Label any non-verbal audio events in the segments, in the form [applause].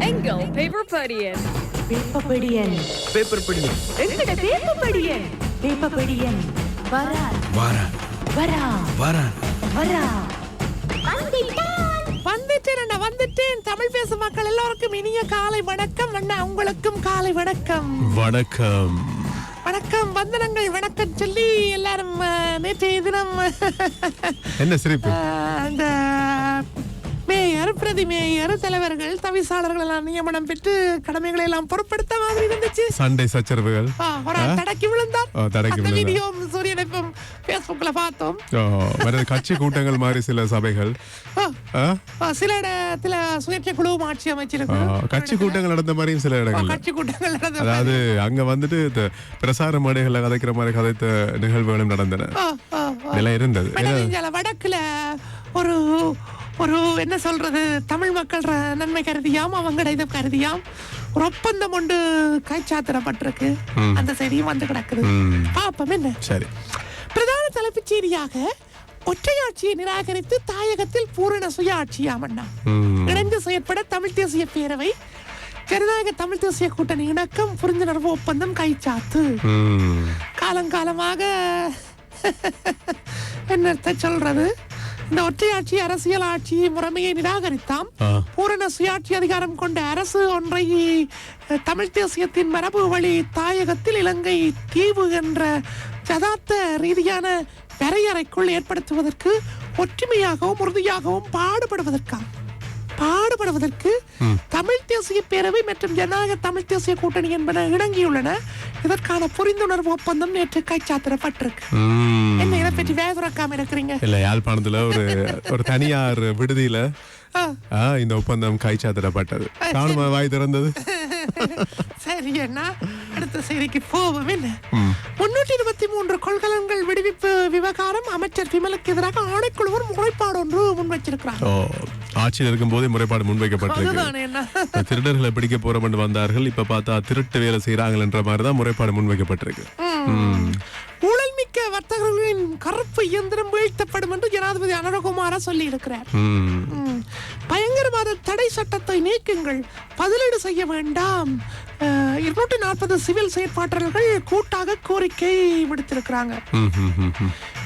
எங்கள் paper படியன் வேப்பப்படியன் paper படி எங்கட வேப்பப்படியன் வேப்பப்படியன் வரா வாரா வரா வாரா வரா வந்துட்டேன் அண்ணா வந்துட்டேன். தமிழ் பேசும் மக்கள் எல்லோருக்கும் இனிய காலை வணக்கம் அண்ணா. உங்களுக்கும் காலை வணக்கம். வணக்கம். வணக்கம் வந்தனங்கள் வணக்கம் சொல்லி எல்லாரும் நேற்றைய தினம் [laughs] என்ன சிரிப்பு? அந்த மேயர் பிரதி மேயர் தலைவர்கள் தவிசாளர்கள் எல்லாம் நியமனம் பெற்று கடமைகளை எல்லாம் பொருட்படுத்த மாதிரி இருந்துச்சு. சண்டை சச்சரவுகள். ஒரு ஆள் தடக்கி விழுந்தார் தடக்கி அந்த. வீடியோ சூரியனைப்பும் பேஸ்புக்ல பார்த்தோம். வேற கட்சி கூட்டங்கள் மாதிரி சில சபைகள். சில இடத்துல சுயேட்சை குழுவும் ஆட்சி அமைச்சிருக்கு. கட்சி கூட்டங்கள் நடந்த மாதிரியும் சில ஆ, இடங்கள்ல. கட்சி கூட்டங்கள் நடந்த அதாவது அங்க வந்துட்டு பிரசார மேடைகள்ல கதைக்கிற மாதிரி கதைத்த நிகழ்வுகளும் நடந்தன. இதெல்லாம் இருந்தது. வடக்குல ஒரு ஒரு என்ன சொல்றது? தமிழ் மக்கள் நன்மை கருதியாம் அவங்கட இதை கருதியாம். ஒரு ஒப்பந்தம் ஒன்று கைச்சாத்திரப்பட்டிருக்கு அந்த செய்தியும் வந்து கிடக்குது. பாப்போம் என்ன? சரி. பிரதான தலைப்புச் செய்தியாக ஒற்றையாட்சியை நிராகரித்து தாயகத்தில் பூரண சுயாட்சியாம் அண்ணா. ம், இணைந்து செயற்பட தமிழ் தேசிய பேரவை ஜனநாயக தமிழ் தேசிய கூட்டணி இணக்கம் புரிந்துணர்வு ஒப்பந்தம் கைச்சாத்து. காலங்காலமாக [laughs] என்னத்த சொல்றது? இந்த ஒற்றையாட்சி அரசியல் ஆட்சி முறைமையை நிராகரித்தாம். பூரண சுயாட்சி அதிகாரம் கொண்ட அரசு ஒன்றை தமிழ் தேசியத்தின் மரபு வழி தாயகத்தில் இலங்கை தீவு என்ற யதார்த்த ரீதியான வரையறைக்குள் ஏற்படுத்துவதற்கு ஒற்றுமையாகவும் உறுதியாகவும் பாடுபடுவதற்காக பாடுபடுவதற்கு தமிழ் தேசிய பேரவை மற்றும் ஜனநாயக தமிழ் தேசிய கூட்டணி என்பன இணங்கியுள்ளன. இதற்கான புரிந்துணர்வு ஒப்பந்தம் நேற்று கைச்சாத்திரப்பட்டிருக்கு இதை பற்றி வேதுரக்காம இருக்கிறீங்க இல்ல யாழ்ப்பாணத்துல ஒரு ஒரு தனியார் விடுதியில இந்த ஒப்பந்தம் கைச்சாத்திடப்பட்டது. காணுமா வாய் திறந்தது? [laughs] சரி அண்ணா. அடுத்த செய்திக்கு போவோம் என்ன? முன்னூற்றி இருபத்தி மூன்று கொள்கலன்கள் விடுவிப்பு விவகாரம் அமைச்சர் விமலுக்கு எதிராக ஆணைக்குழுவர் முறைப்பாடு ஒன்று முன்வைச்சிருக்கிறார். ஆட்சியில் இருக்கும் போதே முறைப்பாடு முன்வைக்கப்பட்டிருக்கு. திருடர்களை பிடிக்க போறோம்னு வந்தார்கள். இப்ப பார்த்தா திருட்டு வேலை செய்யறாங்கன்ற மாதிரி தான் முறைப்பாடு முன்வைக்கப்பட்டிருக்கு. கருப்பு இயந்திரம் வீழ்த்தப்படும் என்று ஜனாதிபதி அனுரகுமார சொல்லி இருக்கிறார் ம். ம். பயங்கரவாத தடை சட்டத்தை நீக்குங்கள் பதிலீடு செய்ய வேண்டாம் இருநூற்றி நாற்பது சிவில் செயற்பாட்டாளர்கள் கூட்டாக கோரிக்கை விடுத்திருக்கிறாங்க.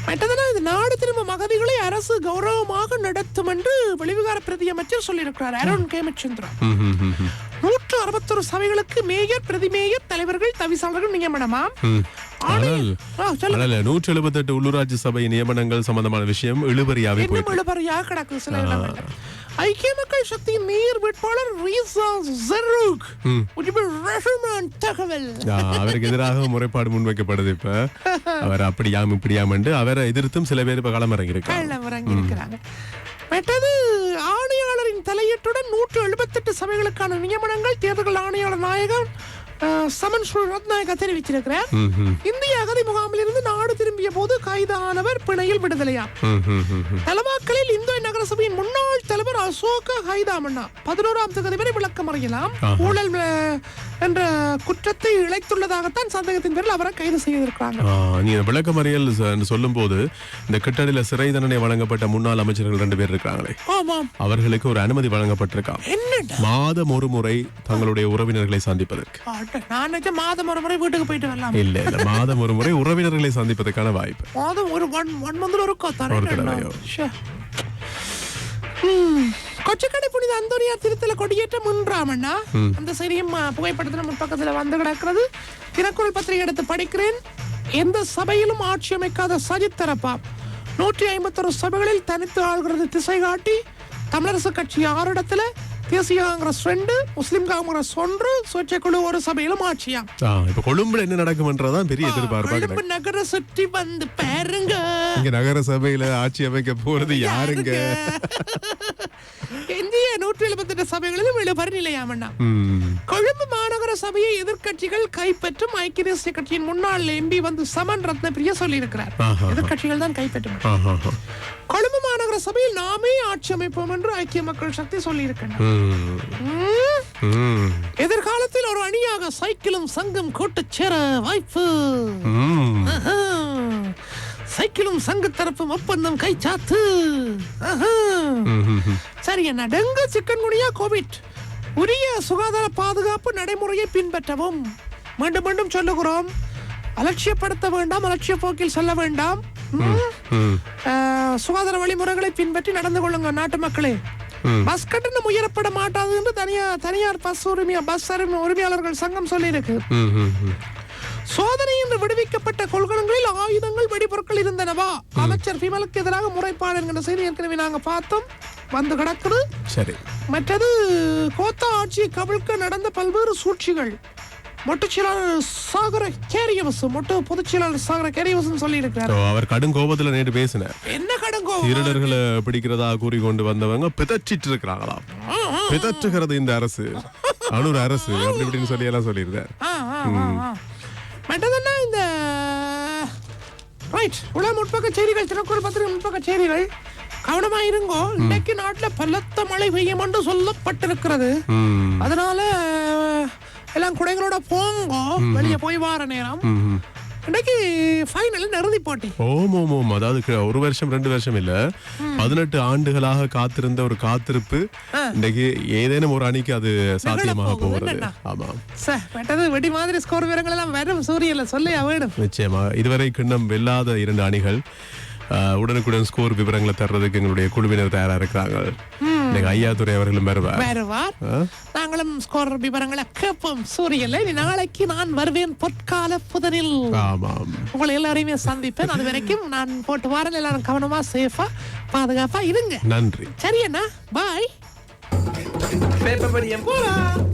மற்றதுனா இது நாடு திரும்பும் அகதிகளை அரசு கௌரவமாக நடத்தும் என்று வெளிவிகார பிரதி அமைச்சர் சொல்லியிருக்கிறார் அருண் கேமச்சந்திரன். நூற்று அறுபத்தொரு சபைகளுக்கு மேயர் பிரதி மேயர் தலைவர்கள் தவிசாளர்கள் நியமனமாம் உள்ளூராட்சி சபை நியமனங்கள் சம்பந்தமான விஷயம் இழுபறியாவே இன்னும் போயிட்டு இழுபறியாக கிடக்கு சில இடங்கள்ல. ஐக்கிய மக்கள் சக்தியின் மேயர் வேட்பாளர் ரீசா ஜெரூக். தகவல் அவருக்கு எதிராக முறைப்பாடு முன்வைக்கப்படுது இப்ப. [laughs] அவர் அப்படியாம் இப்படியாம் என்று அவரை எதிர்த்தும் சில பேர் இப்ப களமிறங்கியிருக்காங்க. கள்ளம் இறங்கி இருக்கிறாங்க மற்றது ஆணையாளரின் தலையீட்டுடன் நூற்று எழுபத்தெட்டு சபைகளுக்கான நியமனங்கள் தேர்தல் ஆணையாளர் நாயகன் சமன் ரத்நாயகா தெரிவிச்சிருக்கிறார் இந்திய அகதி முகாமில் இருந்து நாடு திரும்பிய போது கைதானவர் பிணையில் ம். தலவாக்கலில் இந்து நகரசபையின் முன்னாள் தலைவர் அசோக ஹைதாமண்ணா பதினோராம் தேதி வரை விளக்கம் அறியலாம். ஊழல் என்ற குற்றத்தை இழைத்துள்ளதாகத்தான் சந்தேகத்தின் பேரில் அவரை கைது செய்திருக்கிறாங்க. நீ இந்த விளக்கமறியல் சொல்லும் போது இந்த கிட்டடியில சிறை தண்டனை வழங்கப்பட்ட முன்னாள் அமைச்சர்கள் ரெண்டு பேர் இருக்காங்களே. ஆமாம். அவர்களுக்கு ஒரு அனுமதி வழங்கப்பட்டிருக்காம் என்னடா? மாதம் ஒரு முறை தங்களுடைய உறவினர்களை சந்திப்பதற்கு. நான் மாதம் ஒரு முறை வீட்டுக்கு போயிட்டு வரலாம். இல்ல இல்ல மாதம் ஒரு முறை உறவினர்களை சந்திப்பதற்கான வாய்ப்பு. ஒன் மந்த்ல இருக்கா? ஒரு தரேன் தடவையோ. கொச்சக்கடை புனித அந்தோனியார் திருத்தல கொடியேற்ற முன்றாமண்ணா அந்த அஹ், புகைப்படத்துல முன்பக்கத்துல வந்து கிடக்கிறது. தினக்குரல் பத்திரிகை எடுத்து படிக்கிறேன். எந்த சபையிலும் ஆட்சி அமைக்காத சஜித் தரப்பா நூற்றி ஐம்பத்தொரு சபைகளில் தனித்து ஆள்கிறது திசை காட்டி தமிழரசு கட்சி ஆறு இடத்துல. தேசிய காங்கிரஸ் ரெண்டு முஸ்லிம் காங்கிரஸ் ஒன்று சுயேட்சை குழு ஒரு சபையிலும் ஆட்சியா? ஆ, இப்ப கொழும்புல என்ன நடக்கும்ன்றதான் பெரிய எதிர்பார்ப்பா கொழும்பு நகர சுற்றி வந்து பாருங்க. இங்க நகர சபையில ஆட்சி அமைக்க போறது யாருங்க? நூற்றி எழுபத்தெட்டு சபைகளிலும் இழுபறி நிலையாமண்ணா கொழும்பு மாநகர சபையை எதிர்க்கட்சிகள் கைப்பற்றும் ஐக்கிய தேசிய கட்சியின் முன்னாள் எம்பி வந்து சமன் ரத்னபிரியா சொல்லியிருக்கிறார். ஆஹா. எதிர்க்கட்சிகள் தான் கைப்பற்றும். கொழும்பு மாநகர சபையில் நாமே ஆட்சி அமைப்போம் என்று ஐக்கிய மக்கள் சக்தி. ம், எதிர்காலத்தில் ஒரு அணியாக சைக்கிளும் சங்கம் கூட்டுச் சேர வாய்ப்பு. சைக்கிளும் சங்கு தரப்பும் ஒப்பந்தம் கை சாத்து. சரி என்ன? Dengue chikungunya COVID. உரிய சுகாதார பாதுகாப்பு நடைமுறையை பின்பற்றவும். மீண்டும் மீண்டும் சொல்லுகிறோம். அலட்சியப்படுத்த வேண்டாம் அலட்சிய போக்கில் செல்ல வேண்டாம். சுகாதார வழிமுறைகளை பின்பற்றி நடந்து கொள்ளுங்க நாட்டு மக்களே. பஸ் கட்டணம் உயரப்பட மாட்டாது என்று தனியார் தனியார் பஸ் உரிமையா பஸ் உரிமை- உரிமையாளர்கள் சங்கம் சொல்லியிருக்கு. சோதனை விடுவிக்கப்பட்ட கொள்கலங்களில் ஆயுதங்கள் வெடிபொருட்கள் இருந்தனவா? அமைச்சர் விமலுக்கு எதிராக முறைப்பாடு என்கிற செய்தி ஏற்கனவே நாங்க பார்த்தோம். வந்து கிடக்குது. சரி. மற்றது கோத்தா ஆட்சியை கவிழ்க்க நடந்த பல்வேறு சூழ்ச்சிகள். மொட்டுச் செயலாளர் சாகர கேரியவசு மொட்டு பொதுச் செயலாளர் சாகர கேரியவசம் சொல்லி இருக்கிறார் அவர் கடும் கோபத்துல நேற்று பேசினார். என்ன கடங்கோ திருடர்களை பிடிக்கிறதா கூறி கொண்டு வந்தவங்க பிதற்றிட்டு இருக்கிறாங்களாம் பிதற்றுகிறது இந்த அரசு. அனூர் அரசு அப்படி இப்படின்னு சொல்லி எல்லாம் சொல்லியிருந்தார் மற்றதுன்னா இந்த ரைட் உலக முற்பக்க செய்திகள் தினக்குள் பத்திரிகை முற்பக்க செய்திகள். கவனமா இருங்கோ. இன்னைக்கு நாட்டுல பலத்த மழை பெய்யும் என்று சொல்லப்பட்டிருக்கிறது. அதனால எல்லாம் குடைகளோட போங்கோ. வெளியே போய் வார நேரம். இன்னைக்கு ஃபைனல் இறுதி போட்டி. ஓம் ஓம் ஓம். அதாவது ஒரு வருஷம் ரெண்டு வருஷம் இல்ல. பதினெட்டு ஆண்டுகளாக காத்திருந்த ஒரு காத்திருப்பு இன்னைக்கு ஏதேனும் ஒரு அணிக்கு அது சாத்தியமாக போகிறது? ஆமா. சார் மற்றது வெடி மாதிரி ஸ்கோர் விவரங்கள் எல்லாம் வரும். சூரியன்ல சொல்லியா வேணும் நிச்சயமா. இதுவரை கிண்ணம் வெல்லாத இரண்டு அணிகள் உடனுக்குடன் ஸ்கோர் விவரங்களை தர்றதுக்கு எங்களுடைய குழுவினர் தயாரா இருக்கிறாங்க ஐயாத்துறை அவர்களும் வருவார். வருவார். நாங்களும் ஸ்கோர் விவரங்களை கேட்போம். சூரியன்ல இனி நாளைக்கு நான் வருவேன் பொற்கால புதனில். உங்களை எல்லாரையுமே சந்திப்பேன். அது வரைக்கும் நான் போட்டு வாரேன். எல்லாரும் கவனமா சேஃபா பாதுகாப்பா இருங்க. நன்றி. சரி அண்ணா. பாய் பேப்பர் படியம். போலாம்